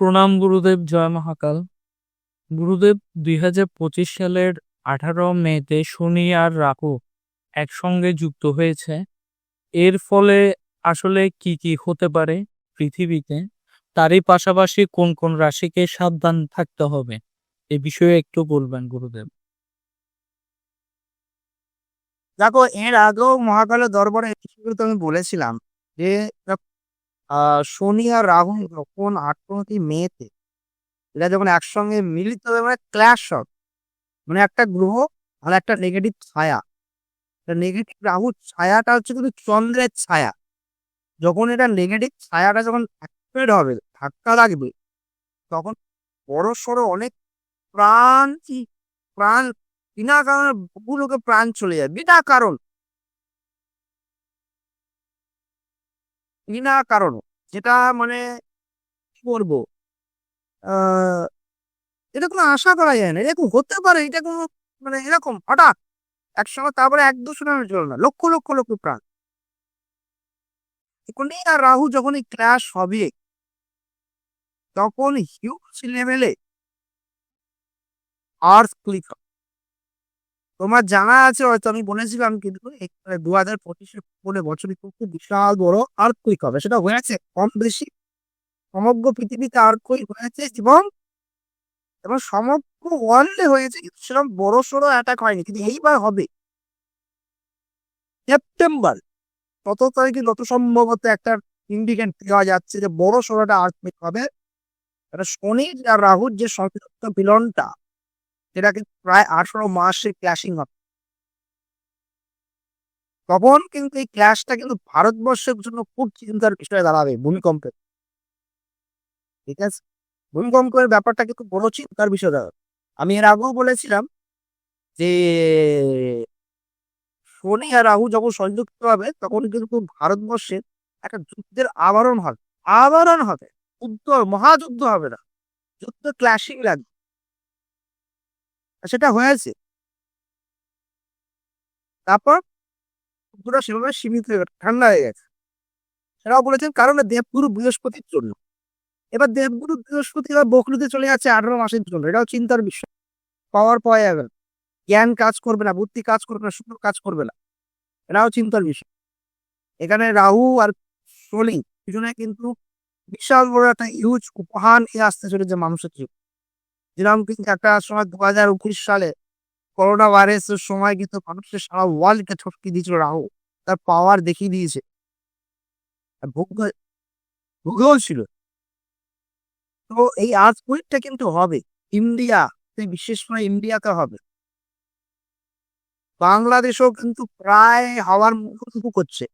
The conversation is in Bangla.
প্রণাম গুরুদেব, জয় মহাকাল। গুরুদেব, দুই হাজার পঁচিশ সালের আঠারো মেতে শনি আর রাহু একসঙ্গে যুক্ত হয়েছে। এর ফলে আসলে কি কি হতে পারে পৃথিবীতে, তারই পাশাপাশি কোন কোন রাশিকে সাবধান থাকতে হবে, এ বিষয়ে একটু বলবেন গুরুদেব। দেখো, এর আগেও মহাকালের দরবারে, আমি বলেছিলাম যে শনি আর রাহু যখন আঠারোটি মেতে এটা যখন একসঙ্গে মিলিত হবে মানে ক্ল্যাশ হবে। মানে একটা গ্রহ আর একটা নেগেটিভ ছায়া। নেগেটিভ রাহুর ছায়াটা হচ্ছে কিন্তু চন্দ্রের ছায়া। যখন এটা নেগেটিভ ছায়াটা যখন অ্যাক্টিভেট হবে, ধাক্কা লাগবে, তখন বড় সড়ো অনেক প্রাণ প্রাণ, বিনা কারণে বহু লোকের প্রাণ চলে যায়। বিনা কারণ। বিনা কারণ। যেটা মানে কি বলব? এটা কোনো আশা করা যায় না। এরকম হতে পারে, এটা কোনো মানে এরকম হঠাৎ একসঙ্গে তারপরে এক রানের জন্য না, লক্ষ লক্ষ লক্ষ প্রাণ। এখনই আর রাহু যখন ক্র্যাশ হবে, তখন হিউজ লেভেলে আর্থ ক্লিক তোমার জানা আছে হয়তো আমি বলেছিলাম, কিন্তু দু হাজার পঁচিশে পরে বছরে কিন্তু বিশাল বড় আর্থকুইক হবে। সেটা হয়েছে কম বেশি সমগ্র পৃথিবীতে আর্থকুইক হয়েছে এবং এবং সমগ্র ওয়ার্ল্ডে হয়েছে সেরকম বড় সড়ো অ্যাটাক হয়নি, কিন্তু এইবার হবে। সেপ্টেম্বর, কত তারিখে যত সম্ভবত একটা ইন্ডিকেট দেওয়া যাচ্ছে যে বড় সড়োটা আর্থকুইক হবে। এটা শনি আর রাহুর যে সংযুক্ত মিলনটা সেটাকে প্রায় আঠারো মাসে ক্ল্যাশিং হবে। তখন কিন্তু এই ক্ল্যাশটা কিন্তু ভারতবর্ষের জন্য খুব চিন্তার বিষয়ে দাঁড়াবে ভূমিকম্পের ঠিক আছে? ভূমিকম্পের ব্যাপারটা কিন্তু বড় চিন্তার বিষয় দাঁড়াবে। আমি এর আগেও বলেছিলাম যে, শনি আর রাহু যখন সংযুক্ত হবে, তখন কিন্তু ভারতবর্ষের একটা যুদ্ধের আবরণ হবে। আবরণ হবে। যুদ্ধ, মহাযুদ্ধ হবে না। যুদ্ধ ক্ল্যাশিং লাগবে। সেটা হয়েছে। তারপর পুরো সেভাবে সীমিত হয়ে ঠান্ডা হয়ে গেছে। সেটাও বলেছেন কারণ দেবগুরু বৃহস্পতির জন্য। এবার দেবগুরু বৃহস্পতি এবার বকরিতে চলে যাচ্ছে আঠারো মাসের জন্য, এটাও চিন্তার বিষয়। পাওয়ার পাওয়া যাবে না। জ্ঞান কাজ করবে না, বুদ্ধি কাজ করবে না, শুক্র কাজ করবে না। এটাও চিন্তার বিষয়। এখানে রাহু আর শনি পিছনে কিন্তু বিশাল বড় একটা ইউজ উপহান এ আসতে চলেছে মানুষের জীবন। যেরকম কিন্তু একটা সময় দু হাজার উনিশ সালে করোনা ভাইরাসের সময় কিন্তু মানুষের সারা ওয়ার্ল্ডকে ঠটকে দিয়েছিল রাহু। তার পাওয়ার দেখিয়ে দিয়েছে। ভোগ্য ছিল। তো এই আর্থকুইকটা কিন্তু হবে। ইন্ডিয়া বিশেষ করে ইন্ডিয়াতে হবে। বাংলাদেশও কিন্তু প্রায় হওয়ার মুখোমুখি করছে।